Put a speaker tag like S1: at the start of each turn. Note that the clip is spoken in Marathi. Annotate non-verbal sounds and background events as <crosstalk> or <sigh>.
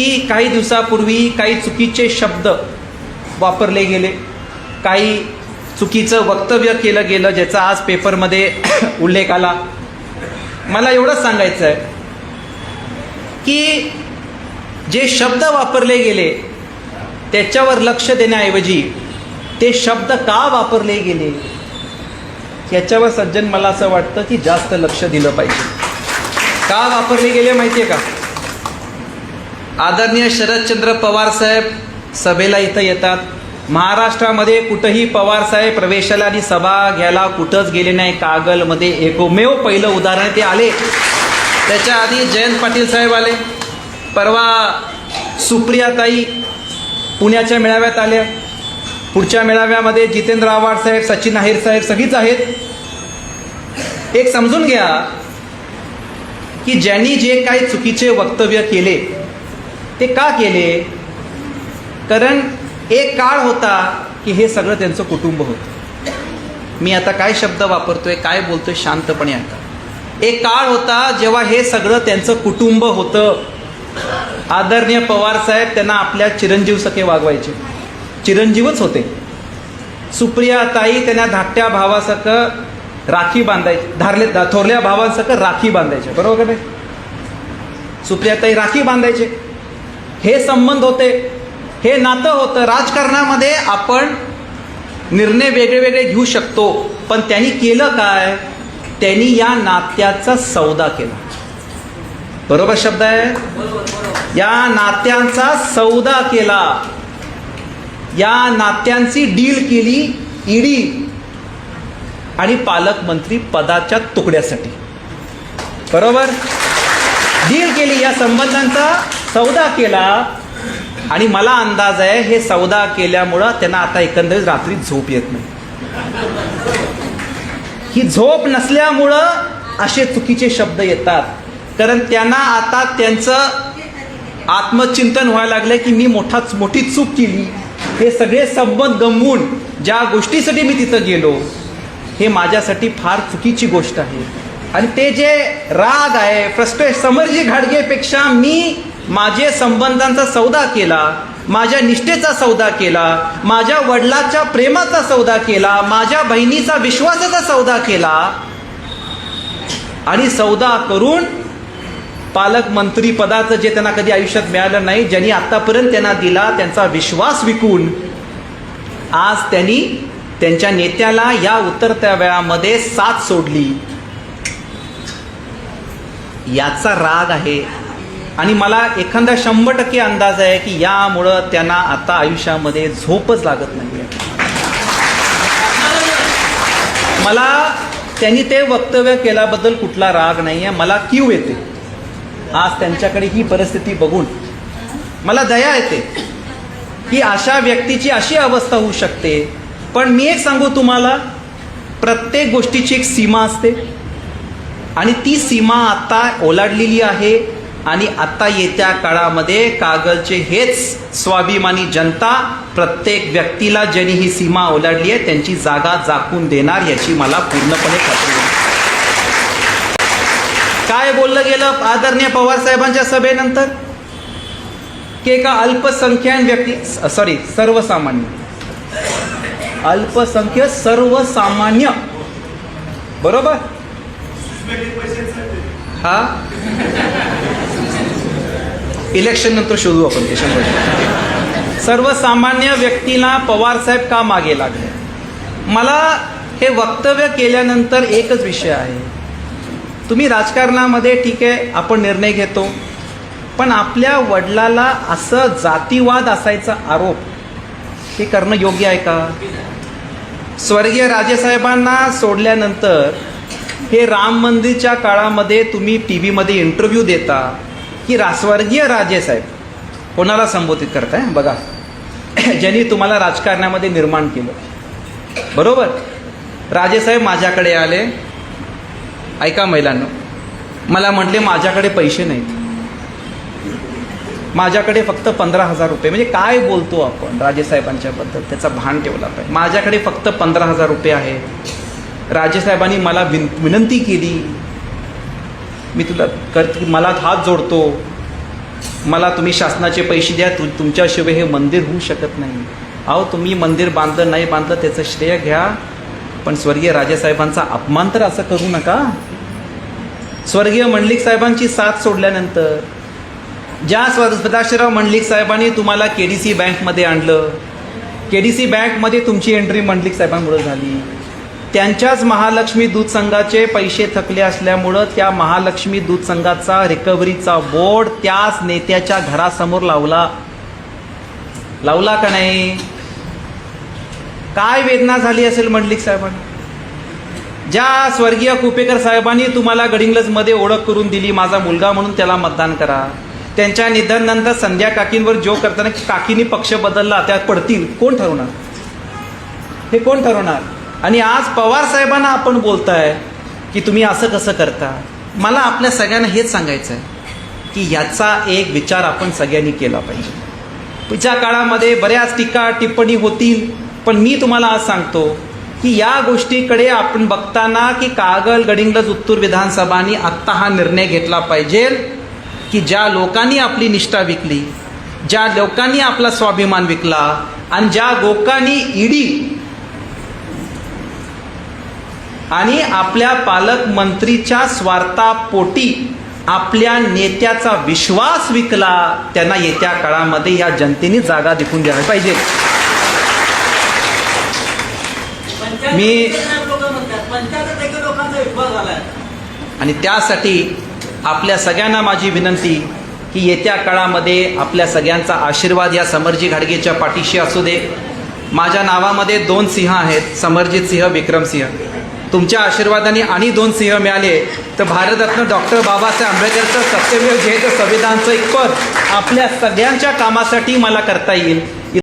S1: की काही दिवसापूर्वी काही चुकीचे शब्द वापरले गेले. काही चुकीचं वक्तव्य केलं गेलं ज्याचा आज पेपरमध्ये <coughs> उल्लेख आला. मला एवढंच सांगायचं आहे की जे शब्द वापरले गेले त्याच्यावर लक्ष देण्याऐवजी ते शब्द का वापरले गेले याच्यावर सज्जन मला असं वाटतं की जास्त लक्ष दिलं पाहिजे. का वापरले गेले माहिती आहे का? आदरणीय शरदचंद्र पवार साहेब सभेला इथं येतात. महाराष्ट्रामध्ये कुठंही पवार साहेब प्रवेशाला आणि सभा घ्यायला कुठंच गेले नाही. कागलमध्ये एकमेव पहिलं उदाहरण ते आले. त्याच्या आधी जयंत पाटील साहेब आले. परवा सुप्रियाताई पुण्याच्या मेळाव्यात आल्या. पुढच्या मेळाव्यामध्ये जितेंद्र आव्हाड साहेब सचिन अहिर साहेब सगळीच आहेत. एक समजून घ्या की ज्यांनी जे काही चुकीचे वक्तव्य केले ते का केले? कारण एक काळ होता की हे सगळं त्यांचं कुटुंब होतं. मी आता काय शब्द वापरतोय काय बोलतोय शांतपणे आता. एक काळ होता जेव्हा हे सगळं त्यांचं कुटुंब होतं. आदरणीय पवार साहेब त्यांना आपल्या चिरंजीव सखे वागवायचे. चिरंजीवच होते. सुप्रिया ताई त्यांना धाकट्या भावासारखं राखी बांधायची. धारले थोरल्या भावांसारखं राखी बांधायचे. बरोबर का नाही? सुप्रियाताई राखी बांधायचे. हे संबंध होते हे नातं होतं. राजकारणामध्ये आपण निर्णय वेगळे वेगळे घेऊ शकतो पण त्यांनी केलं काय? त्यांनी या नात्याचा सौदा केला. बरोबर शब्द आहे? या नात्यांचा सौदा केला. या नात्यांची डील केली ईडी आणि पालकमंत्री पदाच्या तुकड्यासाठी. बरोबर? डील केली या संबंधांचा सौदा केला आणि मला अंदाज आहे हे सौदा केल्यामुळं त्यांना आता एकंदरीत रात्री झोप येत नाही. ही झोप नसल्यामुळं असे चुकीचे शब्द येतात. कारण त्यांना आता त्यांचं आत्मचिंतन व्हायला लागलं की मी मोठाच मोठी चूक केली. हे सगळे संबंध गमवून ज्या गोष्टीसाठी मी तिथं गेलो हे माझ्यासाठी फार चुकीची गोष्ट आहे. आणि ते जे राग आहे फ्रस्ट्रेश समरजी घाडगेपेक्षा मी माझे संबंधांचा सौदा केला माझ्या निष्ठेचा सौदा केला माझ्या वडिलाच्या प्रेमाचा सौदा केला माझ्या बहिणीचा विश्वासाचा सौदा केला. आणि सौदा करून पालकमंत्री पदाचं जे त्यांना कधी आयुष्यात मिळालं नाही ज्यांनी आतापर्यंत त्यांना दिला त्यांचा विश्वास विकून आज त्यांनी त्यांच्या नेत्याला या उतरत्या वेळामध्ये साथ सोडली. याचा राग आहे. आणि मला एखादा शंभर टक्के अंदाज आहे की यामुळं त्यांना आता आयुष्यामध्ये झोपच लागत नाही मला त्यांनी ते वक्तव्य केल्याबद्दल कुठला राग नाही आहे मला क्यू येते. आज त्यांच्याकडे ही परिस्थिती बघून मला दया येते की अशा व्यक्तीची अशी अवस्था होऊ शकते. पण मी एक सांगू तुम्हाला प्रत्येक गोष्टीची एक सीमा असते. आणि ती सीमा आता ओलांडलेली आहे. आणि आता येत्या काळामध्ये कागलचे हेच स्वाभिमानी जनता प्रत्येक व्यक्तीला ज्यांनी ही सीमा ओलांडली आहे त्यांची जागा जाकून देणार याची मला पूर्णपणे खात्री आहे. काय बोललं गेलं आदरणीय पवार साहेबांच्या सभेनंतर? की एका अल्पसंख्यान व्यक्ती सॉरी सर्वसामान्य. अल्पसंख्य सर्वसामान्य. बरोबर? हा? इलेक्शन नंतर शोधू आपण ते शंभर सर्वसामान्य व्यक्तीला पवार साहेब का मागे लागले? मला हे वक्तव्य केल्यानंतर एकच विषय आहे. तुम्ही राजकारणामध्ये ठीक आहे आपण निर्णय घेतो पण आपल्या वडिलाला असं जातीवाद असायचा आरोप हे करणं योग्य आहे का? स्वर्गीय राजेसाहेबांना सोडल्यानंतर हे राम मंदिरच्या काळामध्ये तुम्ही टी व्हीमध्ये इंटरव्ह्यू देता की रासवर्गीय राजे साहेब कोणाला संबोधित करताय? बघा. <coughs> ज्यांनी तुम्हाला राजकारणामध्ये निर्माण केलं. बरोबर? राजेसाहेब माझ्याकडे आले. ऐका महिलांनो मला म्हटले माझ्याकडे पैसे नाहीत. माझ्याकडे फक्त पंधरा हजार रुपये. म्हणजे काय बोलतो आपण? राजेसाहेबांच्याबद्दल त्याचा भान ठेवला पाहिजे. माझ्याकडे फक्त पंधरा हजार रुपये आहेत. राजेसाहेबांनी मला विन विनंती केली. मी तुला कर मला हात जोडतो. मला तुम्ही शासनाचे पैसे द्या तु तुमच्याशिवाय हे मंदिर होऊ शकत नाही. अहो तुम्ही मंदिर बांधलं नाही बांधलं त्याचं श्रेय घ्या. पण स्वर्गीय राजेसाहेबांचा अपमान तर असं करू नका. स्वर्गीय मंडलिक साहेबांची साथ सोडल्यानंतर ज्या स्व सदाशिवराव मंडलिक साहेबांनी तुम्हाला के डी सी बँकमध्ये आणलं के डी सी बँकमध्ये तुमची एंट्री मंडलिक साहेबांमुळे झाली. त्यांच्याच महालक्ष्मी दूध संघाचे पैसे थकले असल्यामुळं त्या महालक्ष्मी दूध संघाचा रिकव्हरीचा बोर्ड त्याच नेत्याच्या घरासमोर लावला. लावला का नाही? काय वेदना झाली असेल मंडलिक साहेबांना? ज्या स्वर्गीय कुपेकर साहेबांनी तुम्हाला गडिंग्लजमध्ये ओळख करून दिली माझा मुलगा म्हणून त्याला मतदान करा. त्यांच्या निधनानंतर संध्या काकींवर जो करताना काकीनी पक्ष बदलला त्यात पडतील. कोण ठरवणार? हे कोण ठरवणार? आणि आज पवार साहेबांना आपण बोलताय की तुम्ही असं कसं करता? मला आपल्या सगळ्यांना हेच सांगायचं आहे की याचा एक विचार आपण सगळ्यांनी केला पाहिजे. पुढच्या काळामध्ये बऱ्याच टीका टिप्पणी होतील पण मी तुम्हाला आज सांगतो की या गोष्टीकडे आपण बघताना की कागल गडिंगलज उत्तूर विधानसभानी आत्ता हा निर्णय घेतला पाहिजे की ज्या लोकांनी आपली निष्ठा विकली ज्या लोकांनी आपला स्वाभिमान विकला आणि ज्या लोकांनी ईडी आणि आपल्या पालकमंत्रीच्या स्वार्थापोटी आपल्या नेत्याचा विश्वास विकला त्यांना येत्या काळामध्ये या जनतेने जागा दिखून द्यायला पाहिजे. मी- आणि त्यासाठी आपल्या सगळ्यांना माझी विनंती की येत्या काळामध्ये आपल्या सगळ्यांचा आशीर्वाद या समरजी घाडगेच्या पाठीशी असू दे. माझ्या नावामध्ये दोन सिंह आहेत समरजित सिंह विक्रम सिंह. तुमच्या आशीर्वादाने आणि दोन सिंह मिळाले. तर भारतरत्न डॉक्टर बाबासाहेब आंबेडकरचं सत्यमेव जयचं संविधानचं एक पद आपल्या सगळ्यांच्या कामासाठी मला करता येईल.